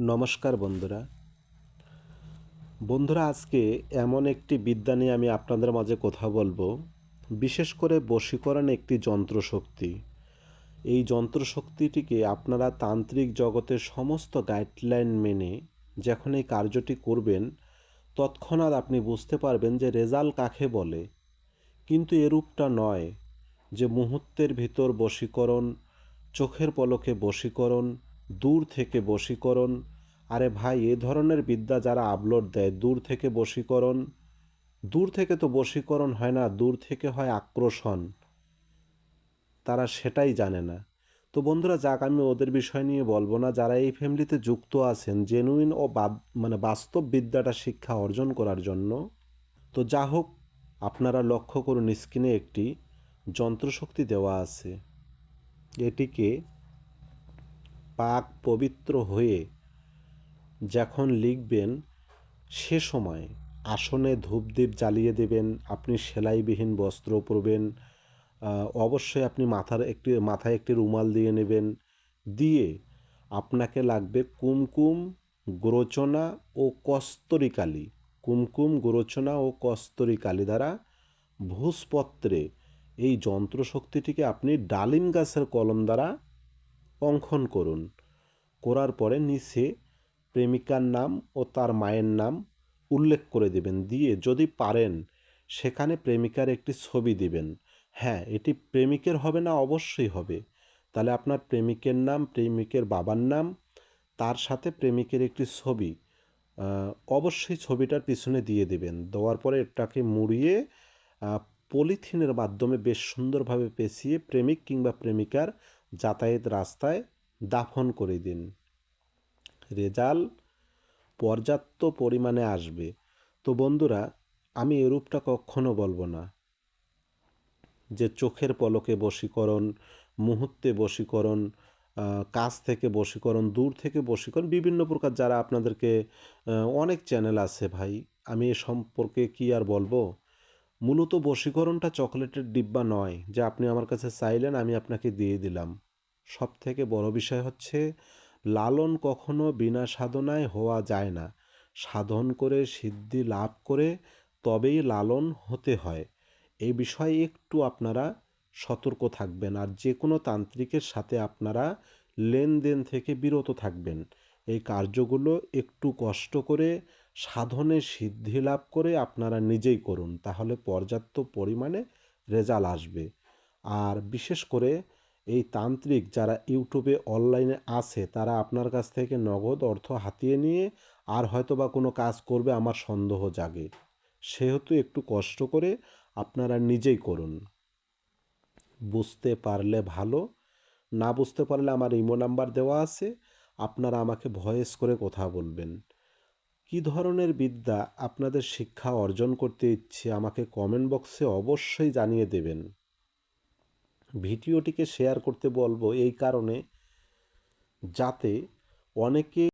নমস্কার বন্ধুরা। বন্ধুরা, আজকে এমন একটি বিদ্যা নিয়ে আমি আপনাদের মাঝে কথা বলব। বিশেষ করে বশীকরণ একটি যন্ত্রশক্তি। এই যন্ত্রশক্তিটিকে আপনারা তান্ত্রিক জগতের সমস্ত গাইডলাইন মেনে যখন এই কার্যটি করবেন, তৎক্ষণাৎ আপনি বুঝতে পারবেন যে রেজাল্ট কাকে বলে। কিন্তু এরূপটা নয় যে মুহূর্তের ভিতর বশীকরণ, চোখের পলকে বশীকরণ দূর থেকে বশীকরণ। আরে ভাই, এ ধরনের বিদ্যা যারা আপলোড দেয়, দূর থেকে বশীকরণ। দূর থেকে তো বশীকরণ হয় না, দূর থেকে হয় আক্রোশন তারা সেটাই জানে না। তো বন্ধুরা, যাক, আমি ওদের বিষয় নিয়ে বলব না। যারা এই ফ্যামিলিতে যুক্ত আছেন জেনুইন ও মানে বাস্তব বিদ্যাটা শিক্ষা অর্জন করার জন্য। তো যা হোক, আপনারা লক্ষ্য করুন, স্ক্রিনে একটি যন্ত্রশক্তি দেওয়া আছে। এটিকে পাক পবিত্র হয়ে যখন লিখবেন, সে সময় আসনে ধূপদীপ জ্বালিয়ে দেবেন, আপনি সেলাইবিহীন বস্ত্র পরবেন অবশ্যই আপনি মাথার একটি, মাথায় একটি রুমাল দিয়ে নেবেন, দিয়ে আপনাকে লাগবে কুমকুম গ্রোচনা ও কস্তরী কালি কুমকুম গ্রোচনা ও কস্তরী কালি দ্বারা ভূষপত্রে এই যন্ত্রশক্তিটিকে আপনি ডালিম গাছের কলম দ্বারা অঙ্কন করুন। করার পরে নিচে প্রেমিকার নাম ও তার মায়ের নাম উল্লেখ করে দেবেন। দিয়ে যদি পারেন, সেখানে প্রেমিকার একটি ছবি দিবেন। হ্যাঁ এটি প্রেমিকের হবে না, অবশ্যই হবে। তাহলে আপনার প্রেমিকের নাম, প্রেমিকের বাবার নাম, তার সাথে প্রেমিকের একটি ছবি অবশ্যই ছবিটার পিছনে দিয়ে দেবেন। দেওয়ার পরে এটাকে মুড়িয়ে পলিথিনের মাধ্যমে বেশ সুন্দরভাবে পেঁচিয়ে প্রেমিক কিংবা প্রেমিকার যাতায়াত রাস্তায় দাফন করে দিন। রেজাল পর্যাপ্ত পরিমাণে আসবে। তো বন্ধুরা, আমি এরূপটা কখনো বলব না। যে চোখের পলকে বশীকরণ, মুহূর্তে বশীকরণ কাছ থেকে বশীকরণ, দূর থেকে বশীকরণ, বিভিন্ন প্রকার যারা আপনাদেরকে অনেক চ্যানেল আছে ভাই, আমি এ সম্পর্কে কি আর বলব? মূলত বশীকরণটা চকলেটের ডিব্বা নয়, যে আপনি আমার কাছে চাইলেন, আমি আপনাকে দিয়ে দিলাম। সব থেকে বড় বিষয় হচ্ছে, লালন কখনো বিনা সাধনায় হওয়া যায় না। সাধন করে, সিদ্ধি লাভ করে, তবেই লালন হতে হয়। এই বিষয়ে একটু আপনারা সতর্ক থাকবেন, আর যে কোনো তান্ত্রিকের সাথে আপনারা লেনদেন থেকে বিরত থাকবেন। এই কার্যগুলো একটু কষ্ট করে সাধনে সিদ্ধি লাভ করে আপনারা নিজেই করুন, তাহলে পর্যাপ্ত পরিমাণে রেজাল্ট আসবে। আর বিশেষ করে এই তান্ত্রিক যারা ইউটিউবে অনলাইনে আছে, তারা আপনার কাছ থেকে নগদ অর্থ হাতিয়ে নিয়ে আর হয়তো বা কোনো কাজ করবে আমার সন্দেহ জাগে। সেহেতু একটু কষ্ট করে আপনারা নিজেই করুন। বুঝতে পারলে ভালো, না বুঝতে পারলে আমার ইমো নাম্বার দেওয়া আছে, আপনারা আমাকে ভয়েস করে কথা বলবেন। কী ধরনের বিদ্যা আপনাদের শিক্ষা অর্জন করতে ইচ্ছে, আমাকে কমেন্ট বক্সে অবশ্যই জানিয়ে দেবেন। ভিডিওটিকে শেয়ার করতে বলব এই কারণে যাতে অনেকে